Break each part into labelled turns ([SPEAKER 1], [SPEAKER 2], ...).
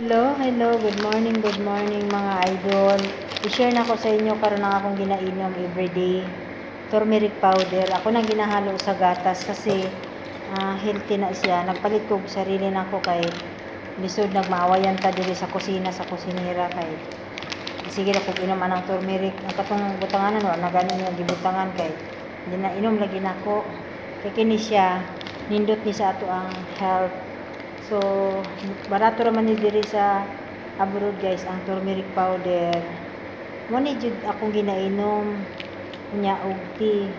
[SPEAKER 1] Hello, hello, good morning, good morning mga idol. I-share na ko sa inyo karon ang akong ginainom everyday. Turmeric powder. Ako nang ginahalo sa gatas kasi ah, healthy na siya. Nagpalit ko sarili na ko kay lisod nagmaawayan ta diri sa kusina sa kusinera kay sige na kog inom anang turmeric. Ang katong butanganan wa na gani niya gibutangan kay di na inom lagi nako. Kay kini siya nindot ni sa ato ang health So, barato raman ni diri sa abroad guys ang turmeric powder. Mo ni jud akong ginainom nya og tea.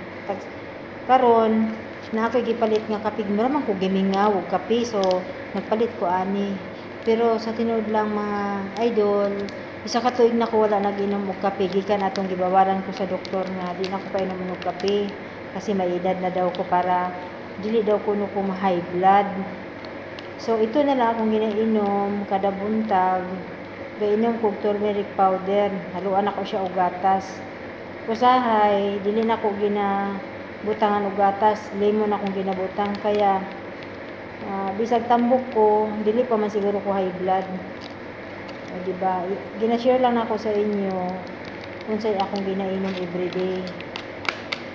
[SPEAKER 1] Karon na ako gipalit nga kape mura man ko gimingaw og kape so nagpalit ko ani. Pero sa tinuod lang mga idol, isa ka tuig na ko wala nag-inom og kape gikan atong gibawaran ko sa doktor nga di na ko pa inom og kape kasi may edad na daw ko para dili daw kuno ko ma-high blood. So, ito na lang akong ginainom kada buntag. Gainom kog turmeric powder. Haluan ako siya og gatas. Usahay, dili na ko gina butangan og gatas. Lemon akong ginabutang kaya ah, bisag tambok ko, dili pa man siguro ko high blood. O, di ba? I- Gina-share lang ako sa inyo unsay akong ginainom everyday.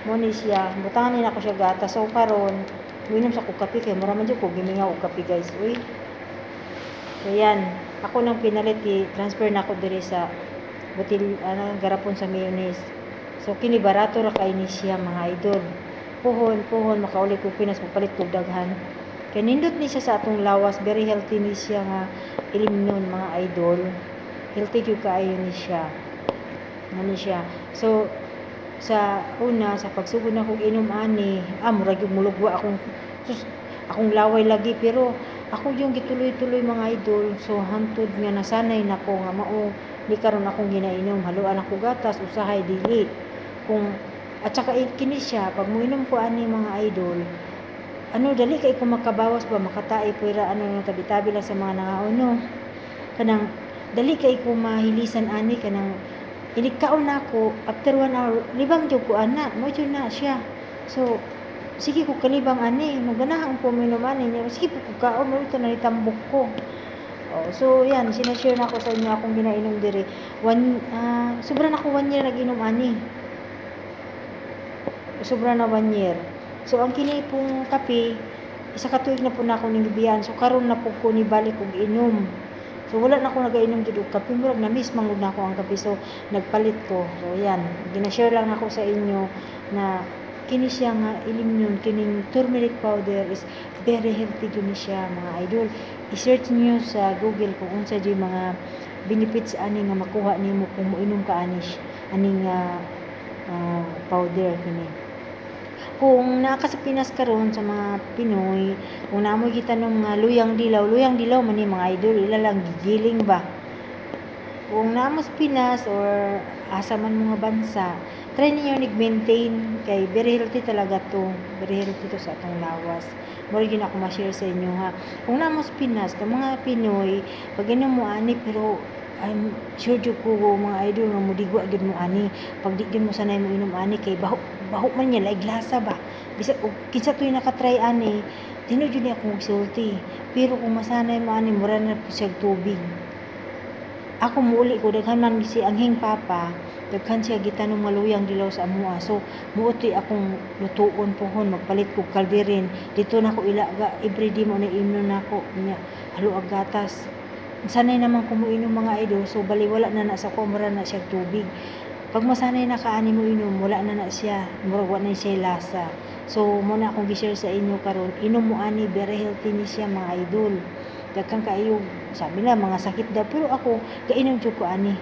[SPEAKER 1] Mo ni siya, butangan nila ko siya gatas. So karon, Minom sa kog kape kay mura man jud ko gimingaw og kape guys. Uy. So yan, ako nang pinalit transfer na ako diri sa butil ano garapon sa mayonnaise. So kini barato ra kay siya mga idol. Puhon, puhon makauli ko pinas mapalit kog daghan. Kay nindot ni siya sa atong lawas, very healthy ni siya nga ilimnon mga idol. Healthy jud kaayo ni siya. Ano siya. So sa una sa pagsugod na kog inom ani ah murag mulugwa akong sus, akong laway lagi. Pero ako yung gituloy-tuloy mga idol. So hantod nga nasanay nako nga mao di karon akong ginainom. Haluan ako gatas usahay dili. Kung at saka eh, kini siya pag muinom ko ani mga idol ano dali kay ko makabawas ba makatae pwera ano tabi-tabi lang sa mga nangaono kanang dali kay ko mahilisan ani kanang Inikaon na ako, after one hour, libang jud ko ana, mo jud na siya. So, sige ko kalibang ani, maganahang po minom ani niya. Sige po kaon, mo ito na itambok ko. Oh, so yan, sinashare na ako sa inyo akong ginainom diri. One, ah, sobra na ako one year nag-inom ani. Sobra na one year. So, ang kini pong kape, isa ka tuig na po na ako ning gibiyan. So, karon na po ko ni balik og inom. So wala na ako nagainom jud og kape murag na miss mangud na ako ang kape. So nagpalit ko. So yan, gina-share lang ako sa inyo na kini siya nga ilimnon kining turmeric powder is very healthy gyud siya mga idol. I-search niyo sa Google kung unsa jud mga benefits ani nga makuha nimo kung moinom ka ani aning ah, ah, powder kini kung naka sa Pinas karon sa mga Pinoy, kung naamoy kita ng mga luyang dilaw, luyang dilaw man ni mga idol, ila lang gigiling ba. Kung naamo sa Pinas or asa man mga bansa, try niyo nag-maintain kay very healthy talaga to. Very healthy to sa atong lawas. Mo gyud ako ma-share sa inyo ha. Kung naamo sa Pinas, ka mga Pinoy, pag mo ani pero I'm sure jud ko mga idol nga mudigwa gid mo ani. Pag di gid mo sanay mo inom ani kay baho baho man niya laig lasa ba? Bisa og kinsa toy nakatry ani dino jud ni ako magsulti. Pero kung masanay mo ani mura na po siya tubig. Ako muuli ko daghan man si anghing papa daghan siya gitanong maluyang dilaw sa amoa so muutoy akong lutuon pohon magpalit kog kalderin. Dito na ko ilaga everyday mo na imno nako niya halo gatas sanay naman kumuinom mga idol so baliwala na na sa kumara na siya tubig. Pag masanay na kaani mo inom wala na na siya murag na siya lasa. So muna akong gi-share sa inyo karon inom mo ani very healthy ni siya mga idol. Dagkan kaayo sabi na mga sakit daw pero ako kainom jud ko ani.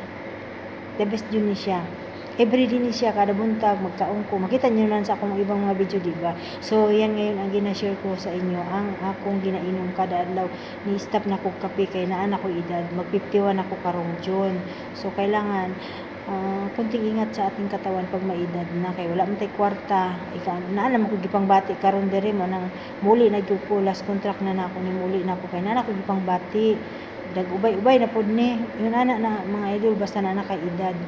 [SPEAKER 1] The best jud ni siya everyday ni siya kada buntag magkaon ko makita niyo nan sa akong ibang mga video di ba? So yan ngayon ang gina-share ko sa inyo ang akong ginainom kada adlaw ni stop na ko kape kay naa na ko edad. Mag 51 ako karong June. So kailangan ah, kunting ingat sa ating katawan pag maedad na. Kay wala man tay kwarta ika naa naman ko gipang bati karon diri mo nang muli na gyud ko last contract na nako ni muli na ko kay na ko gipang bati dag ubay-ubay na pod ni. Yun ana na mga idol basta na kay edad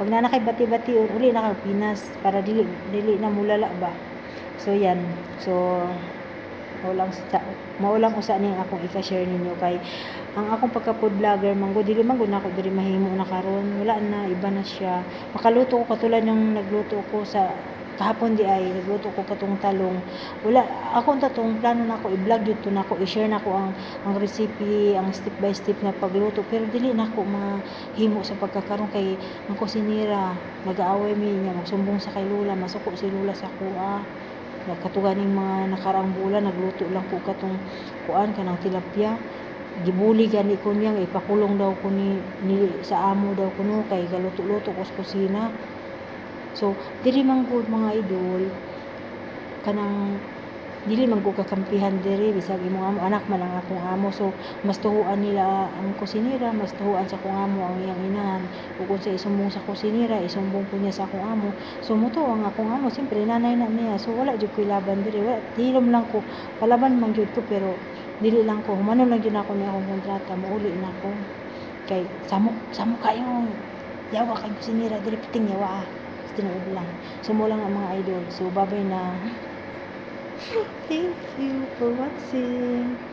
[SPEAKER 1] pag na kay bati-bati uli na kay Pinas para dili dili na mulala ba? So yan. So maulang sa maulang usa ning akong ika-share ninyo kay ang akong pagka food vlogger manggo dili man gud na ako diri mahimo na karon. Wala na iba na siya. Makaluto ko katulad ng nagluto ko sa kahapon di ay nagluto ko katong talong. Wala ako tatong plano na ako i-vlog yun to na ako i-share na ko ang ang recipe ang step by step na pagluto. Pero dili na mahimo sa pagkakaroon kay ang kusinira nag-aaway mi niya magsumbong sa kay Lula masuko si Lula sa kuha. Nagkatugan ng mga nakaraang bulan nagluto lang ko katong kuan kanang tilapia. Gibuli gani ko niya nga ipakulong daw ko ni, ni sa amo daw kuno kay galuto-luto ko sa kusina so diri man gud mga idol kanang dili man ko kakampihan diri bisag imong amo anak man ang akong amo. So mas tuhuan nila ang kusinira mas tuhuan sa akong amo ang iyang inahan. Ug kung sa isumbong sa kusinira isumbong po niya sa akong amo. So muto ang akong amo siyempre nanay na niya. So wala jud ko'y laban diri. Wala hilom lang ko. Palaban man jud ko pero dili lang ko. Humano lang jud ako ni akong kontrata. Mauli na ko kay samok samok kayo. Yawa kay kusinira diri piting yawa ah tinuod lang. So mo lang ang mga idol. So babay na. Thank you for watching.